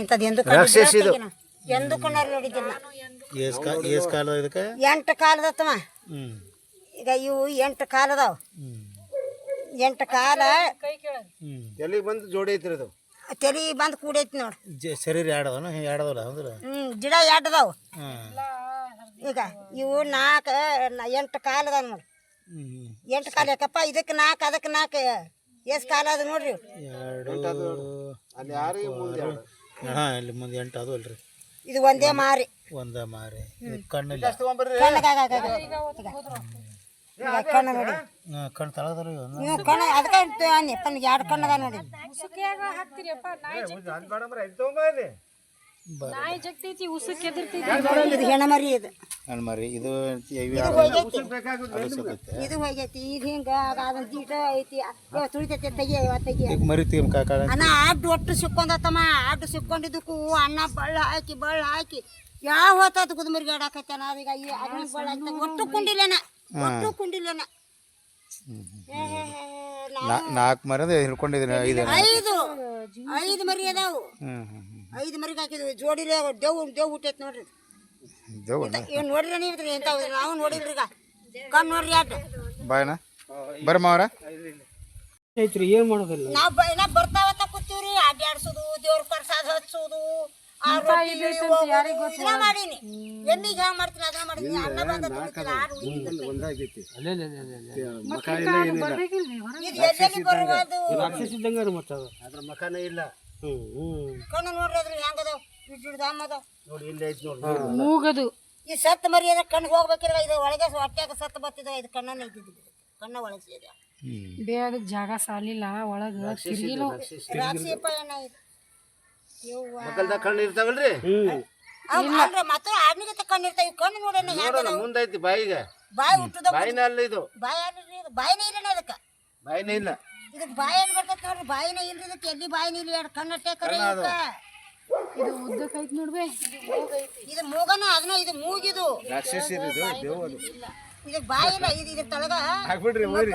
ಇಂಥದ್ದು ಎಂದು ರಾಕ್ಷಸ ಇದು. ಎಂದು ಕಣ್ಣಾರು ನೋಡಿದ್ದಿಲ್ಲ. ಏಸ್ ಕಾಲ ಇದಕ್ಕೆ? ಎಂಟು ಕಾಲದತ್ತಮ್ಮ. ಈಗ ಇವು ಎಂಟು ಕಾಲದಾವ. ಎಂಟು ಕಾಲ ಎಲ್ಲಿಗೆ ಬಂದು ಜೋಡಿ ಐತ್ರಿ ಅದು? ತಲೆ ಬಂದು ಕೂಡೈತಿ ನೋಡಿ. ಶರೀರ ಎರಡದನ ಎರಡದಲ್ಲ ಅಂದ್ರೆ? ಹ್ಞೂ ಗಿಡ ಎರಡದಾವು ಈಗ ಇವು ನಾಲ್ಕು ಎಂಟು ಕಾಲದ ನೋಡಿ. ಎಂಟು ಕಾಲ ಯಾಕಪ್ಪ? ಇದಕ್ಕೆ ನಾಲ್ಕು ಅದಕ್ಕೆ ನಾಲ್ಕು ಎಷ್ಟು ಕಾಲ ಅದ ನೋಡ್ರಿ. ಎರಡು ಅಲ್ಲಿ ಯಾರಿಗೆ ಹಾಂ ಇಲ್ಲಿ ಮುಂದೆ ಎಂಟು ಅದು ಅಲ್ರಿ. ಇದು ಒಂದೇ ಮಾರಿ. ಒಂದ ಮಾರಿ. ಕಣ್ಣಿಲ್ಲ. ಕಣ್ಣಗಾಗ ಈಗ ಕಣ್ಣು ನೋಡಿ. ಹಾಂ ಕಣ್ಣು ತಳಗದ್ರ ನೀವು ಕಣ್ಣು ಅದಕ್ಕೆ ನೆಪ್ಪನಿಗೆ ಎರಡು ಕಣ್ಣದ ನೋಡಿ. ಇದು ಹೆಣ ಮರಿ ಇದು. ಕಣ್ಣು ಮರಿ ಇದು ಇವು ಇದು ಹೋಗೈತಿ ಅದು. ಇದು ಹೋಗೈತಿ ಇದು ಹಿಂಗ ಅದನ್ನ ದೀಟ ಐತಿ. ಇವ ತುಳಿತೈತಿ ತೆಗಿ ಇವ ತೆಗಿ ಈಗ ಮರಿ ತೀಮ್ ಕಾಕ. ಅಣ್ಣ ಅಡ್ಡು ಒಟ್ಟು ಸಿಕ್ಕೊಂಡತ್ತಮ್ಮ. ಅಡ್ಡು ಸಿಕ್ಕೊಂಡಿದ್ದಕ್ಕೂ ಅಣ್ಣ ಬಳ್ಳ ಹಾಕಿ ಬಳ್ಳ ಹಾಕಿ. ಯಾವ ಹೊತ್ತಾತ ಕುದುಮರಿಗೆ ಆಡಾಕತ್ತಾನ ಅದೀಗ ಈ ಅದನ್ನ ಬಳ್ಳ ಹಾಕಿ ಒಟ್ಟು ಕುಂಡಿಲೇನ? ಒಟ್ಟು ಏ, ನಾಲ್ಕು ಮರಿ ಅದು ಹಿಡ್ಕೊಂಡಿದ್ದೀನಿ ಐದು ಐದು ಐದು ಮರಿ ಅದಾವು. ಐದು ಮರಿಗೆ ಹಾಕಿದ್ವಿ. ಜೋಡಿಲೆ ದೇವ್ ದೇವ್ ಹುಟ್ಟೈತೆ ನೋಡ್ರಿ. ದೇವ್ ಇವ್ ನೋಡ್ರಿ ನೀವು ಎಂತ ನಾವು ನೋಡಿದ್ರಿ ಈಗ. ನೋಡ್ರಿ ಬರ್ರಿ ಮಾವ್ರ ಐತ್ರಿ ಏನು ಮಾಡೋದಿಲ್ಲ? ನಾವ್ ಬ- ನಾ ಬರ್ತಾವತ್ತ ಕೂತೀವ್ರಿ. ಅಡ್ಡಾಡ್ಸೋದು ದೇವ್ರ ಪ್ರಸಾದ ಹಚ್ಚೋದು ಆ ರೊಟ್ಟಿ ಹೋಗೋದು, ಇದನ್ನ ಮಾಡೀನಿ. ಎಮ್ಮಿಗೆ ಹೆಂಗ್ ಮಾಡ್ತೀನಿ ಅದನ್ನ ಮಾಡ್ತೀನಿ ಅನ್ನ ಬಂದ ತಿಂತಿಲ್ಲ, ಆಡು ಉಳಿದಿಲ್ಲ. ಒಂದಾಗೈತಿ. ಅಲ್ಲೇ ಅಲ್ಲೇ ಅಲ್ಲೇ ಅಲ್ಲೇ. ಮಕ ಇಲ್ಲ ಏನಿಲ್ಲ. ಇದು ಎಲ್ಲೆಲ್ಲಿ ಬರುವುದು? ರಾಕ್ಷಸ ಇದ್ದಂಗಾರ ಮಕಾನ ಅದು? ಅದ್ರ ಮಕನೇ ಇಲ್ಲ. ಹ್ಮ್ ಹ್ಮ್. ಕಣ್ಣು ನೋಡ್ರಿ ಅದ್ರ ಹೆಂಗದಾವ್? ನೋಡಿ ಇಲ್ಲಿ ಐತಿ ನೋಡಿ. ಮೂಗದು. ಈ ಸತ್ತ ಮರಿ ಅಂದ್ರೆ ಕಣ್ಣಿಗೆ ಹೋಗ್ಬೇಕಿರ ಇದು ಒಳಗೆ ಹೊಟ್ಯಾಗ ಸತ್ತ ಬರ್ತಿದ ಇದು ಕಣ್ಣನ್ನ ಇದ್ದಿದ್ದು. ಕಣ್ಣ ಒಳಗೆ ಸೇರಿ ಬೇ ಅದಕ್ಕೆ ಜಾಗ ಸಾಲಿಲ್ಲ ಒಳಗೆ ತಿರ್ಗಿಲು. ರಾಕ್ಷಿ ಪಯಣ. ಮಕ್ಕಳ್ದಾಗ ಕಣ್ಣು ಇರ್ತಾವಲ್ರಿ? ಅಲ್ರಿ ಮತ್ತೆ ಆಡ್ನಿಗೆ ಕಣ್ಣು ಇರ್ತಾವ. ಈ ಕಣ್ಣು ನೋಡೋಣ ನೋಡೋಣ ಮುಂದೈತಿ ಬಾಯಿಗೆ. ಬಾಯಿ ಹುಟ್ಟದ ಬಾಯಿನ ಅಲ್ಲ ಇದು. ಬಾಯಿ ಅಲ್ರಿ ಇದು. ಬಾಯಿನೇ ಇಲ್ಲ ಅದಕ್ಕೆ ಬಾಯಿನೇ ಇಲ್ಲ. ಇದಕ್ಕೆ ಬಾಯಿ ಬರ್ತೈತೆ ನೋಡ್ರಿ? ಬಾಯಿನೇ ಇಲ್ರಿ ಇದಕ್ಕೆ. ಎಲ್ಲಿ ಬಾಯಿನೇ ಇಲ್ಲ? ಎರಡು ಕಣ್ಣಟ್ಟೆ ಕರೆ ಇದು ಉದ್ದಕ್ಕೈತ್ ನೋಡ್ಬೇ ಇದು ಮೂಗನ ಅದನ್ನ ಇದು ಮೂಗಿದು. ರಾಕ್ಷಸಿ ಇದು ದೇವ್ ಅದು ಇದಕ್ಕೆ ಬಾಯಿ ಇಲ್ಲ ಇದು ಇದ್ರ ತಳಗ ಹಾಕ್ಬಿಡ್ರಿ ಹೋಗ್ರಿ